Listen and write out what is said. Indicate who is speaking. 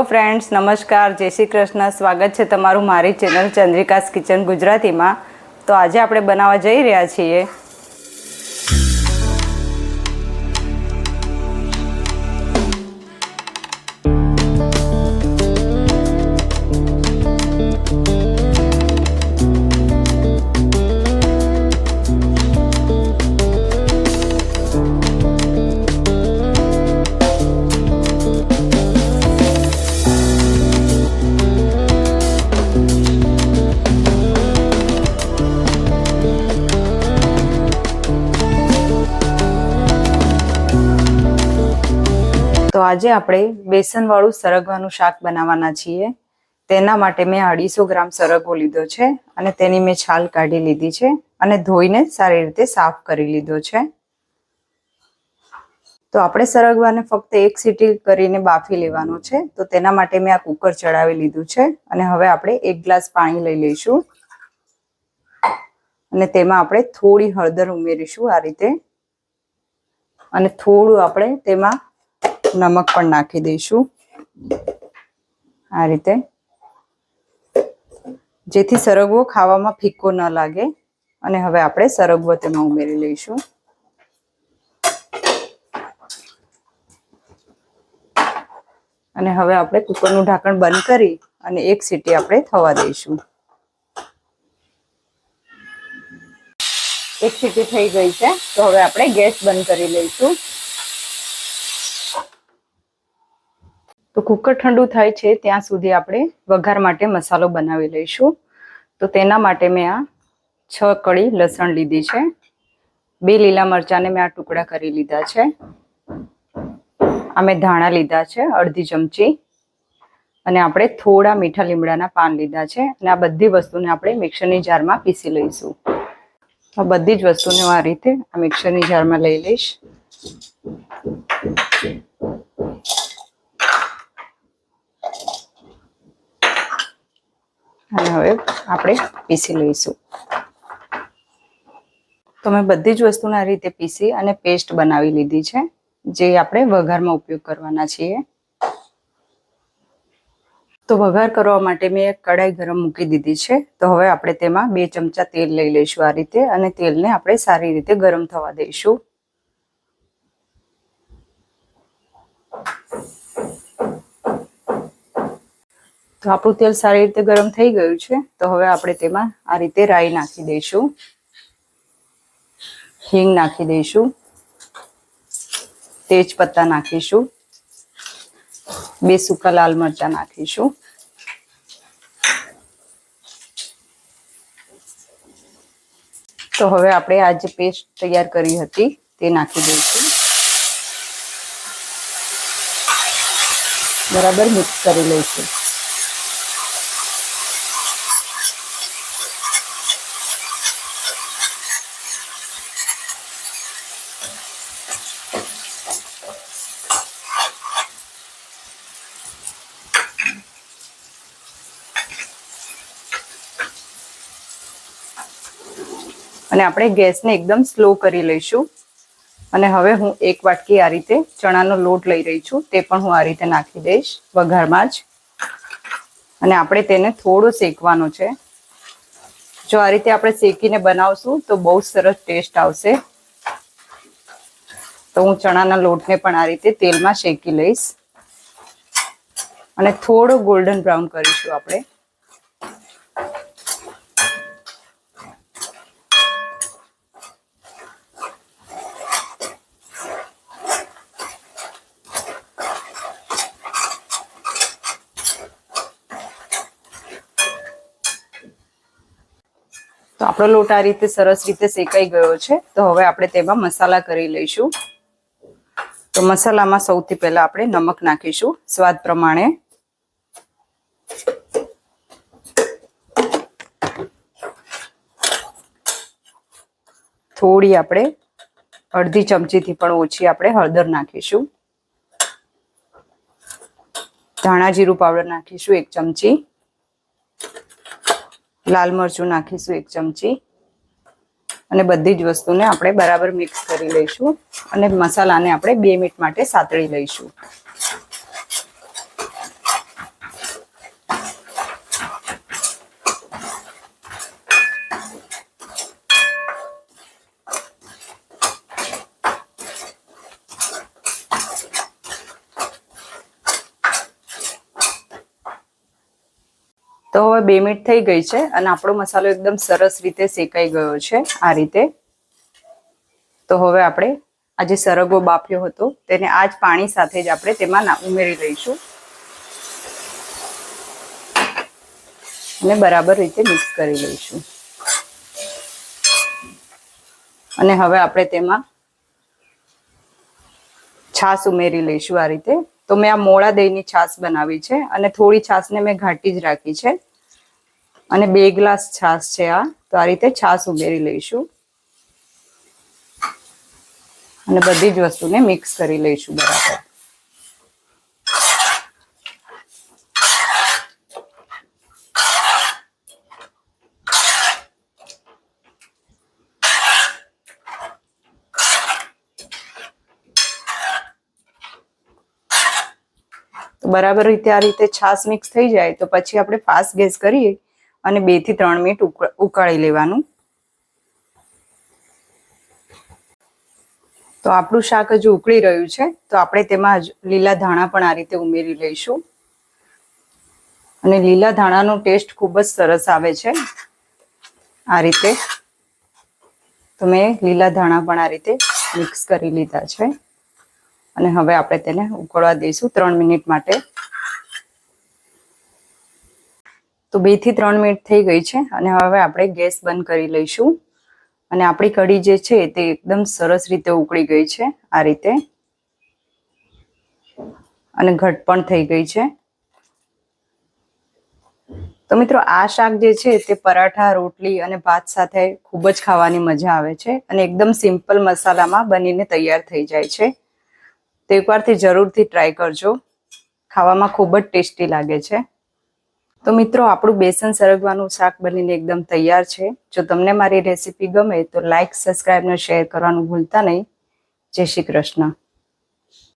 Speaker 1: Friends નમસ્કાર જય શ્રી કૃષ્ણ સ્વાગત છે તમારું મારી ચેનલ ચંદ્રિકાસ કિચન ગુજરાતીમાં. તો આજે આપણે બનાવવા જઈ રહ્યા છીએ તો આજે આપણે બેસનવાળું સરગવાનું શાક બનાવવાના છીએ. તેના માટે મેં અઢીસો ગ્રામ સરગવો લીધો છે અને તેની મેં છાલ કાઢી લીધી છે અને ધોઈને સારી રીતે સાફ કરી લીધો છે. તો આપણે સરગવાને ફક્ત એક સીટી કરીને બાફી લેવાનો છે. તો તેના માટે મેં આ કુકર ચડાવી લીધું છે અને હવે આપણે એક ગ્લાસ પાણી લઈ લઈશું. અને તેમાં આપણે થોડી હળદર ઉમેરીશું આ રીતે. અને થોડું આપણે તેમાં નમક પણ નાખી દઈશું. આ રીતે. જેથી સરગવો ખાવામાં ફીકો ન લાગે. અને હવે આપણે સરગવો તેમાં ઉમેરી લઈશું. અને હવે આપણે કુકરનું ઢાંકણ બંધ કરી અને એક સીટી આપણે થવા દઈશું. એક સીટી થઈ ગઈ છે. તો હવે આપણે ગેસ બંધ કરી લઈશું. તો કુકર ઠંડુ થાય છે, ત્યાં સુધી આપણે વઘાર માટે મસાલો બનાવી લઈશું. તો તેના માટે મેં આ છ કળી લસણ લીધી છે. બે લીલા મરચાંને મેં આ ટુકડા કરી લીધા છે. આ મેં ધાણા લીધા છે, અડધી ચમચી. અને આપણે થોડા મીઠા લીમડાના પાન લીધા છે. અને આ બધી વસ્તુને આપણે મિક્સરની જારમાં પીસી લઈશું. આ બધી જ વસ્તુને હું આ રીતે આ મિક્સરની જારમાં લઈ લઈશ. અને હવે આપણે પીસી લઈશું. તો મેં બધી જ વસ્તુને રીતે પીસી અને પેસ્ટ બનાવી લીધી છે, જે આપણે વઘારમાં ઉપયોગ કરવાના છીએ. તો વઘાર કરવા માટે મેં એક કડાઈ ગરમ મૂકી દીધી છે, તો હવે આપણે તેમાં બે ચમચા તેલ લઈ લઈશું આ રીતે, અને તેલને આપણે સારી રીતે ગરમ થવા દઈશું. તો આપણું તેલ સારી રીતે ગરમ થઈ ગયું છે, તો હવે આપણે તેમાં આ રીતે રાઈ નાખી દઈશું. હિંગ નાખી દઈશું. તેજ પત્તા નાખીશું. બે સૂકા લાલ મરચા નાખીશું. તો હવે આપણે આ જે પેસ્ટ તૈયાર કરી હતી, તે નાખી દઈશું. બરાબર મિક્સ કરી લઈશું. અને આપણે ગેસને એકદમ સ્લો કરી લઈશું. અને હવે હું એક વાટકી આ રીતે ચણાનો લોટ લઈ રહી છું. તે પણ હું આ રીતે નાખી દઈશ વઘારમાં જ. અને આપણે તેને થોડો શેકવાનો છે. જો આ રીતે આપણે શેકીને બનાવશું તો બહુ સરસ ટેસ્ટ આવશે. તો હું ચણાના લોટને પણ આ રીતે તેલમાં શેકી લઈશ. અને થોડો ગોલ્ડન બ્રાઉન કરીશું આપણે. આપણો લોટ આ રીતે સરસ રીતે શેકાઈ ગયો છે. તો હવે આપણે તેમાં મસાલા કરી લઈશું. તો મસાલામાં સૌથી પહેલા આપણે નમક નાખીશું, સ્વાદ પ્રમાણે. થોડી આપણે અડધી ચમચીથી પણ ઓછી આપણે હળદર નાખીશું. ધાણા જીરું પાવડર નાખીશું એક ચમચી. લાલ મરચું નાખીશું એક ચમચી. અને બધી જ વસ્તુને આપણે બરાબર મિક્સ કરી લઈશું. અને મસાલાને આપણે બે મિનિટ માટે સાતળી લઈશું. તો હવે બે મિનિટ થઈ ગઈ છે અને આપણો મસાલો એકદમ સરસ રીતે શેકાઈ ગયો છે આ રીતે. તો હવે આપણે આ જે સરગવો બાફ્યો હતો તેને આ જ પાણી સાથે જ આપણે તેમાં ઉમેરી લઈશું. અને બરાબર રીતે મિક્સ કરી લઈશું. અને હવે આપણે તેમાં છાશ ઉમેરી લઈશું આ રીતે. તો મેં આ મોળા દહીંની છાશ બનાવી છે અને થોડી છાશને મેં ઘાટી જ રાખી છે. અને બે ગ્લાસ છાશ છે આ. તો આ રીતે છાશ ઉમેરી લઈશું. અને બધી જ વસ્તુને મિક્સ કરી લઈશું બરાબર. તો બરાબર રીતે આ રીતે છાશ મિક્સ થઈ જાય તો પછી આપણે ફાસ્ટ ગેસ કરીએ અને બેથી ત્રણ મિનિટ ઉકાળી લેવાનું. તો આપણું શાક હજુ ઉકળી રહ્યું છે, તો આપણે તેમાં લીલા ધાણા પણ આ રીતે ઉમેરી લઈશું. અને લીલા ધાણાનો ટેસ્ટ ખૂબ જ સરસ આવે છે. આ રીતે તો મેં લીલા ધાણા પણ આ રીતે મિક્સ કરી લીધા છે. અને હવે આપણે તેને ઉકળવા દઈશું ત્રણ મિનિટ માટે. તો બેથી ત્રણ મિનિટ થઈ ગઈ છે અને હવે આપણે ગેસ બંધ કરી લઈશું. અને આપણી કઢી જે છે તે એકદમ સરસ રીતે ઉકળી ગઈ છે આ રીતે. અને ઘટ પણ થઈ ગઈ છે. તો મિત્રો આ શાક જે છે તે પરાઠા, રોટલી અને ભાત સાથે ખૂબ જ ખાવાની મજા આવે છે અને એકદમ સિમ્પલ મસાલામાં બનીને તૈયાર થઈ જાય છે. તો એકવારથી જરૂરથી ટ્રાય કરજો. ખાવામાં ખૂબ જ ટેસ્ટી લાગે છે. તો મિત્રો, આપણું બેસન સરગવાનું શાક બનીને એકદમ તૈયાર છે. જો તમને મારી રેસીપી ગમે તો લાઇક સબસ્ક્રાઈબ અને શેર કરવાનું ભૂલતા નહીં. જય શ્રી કૃષ્ણ.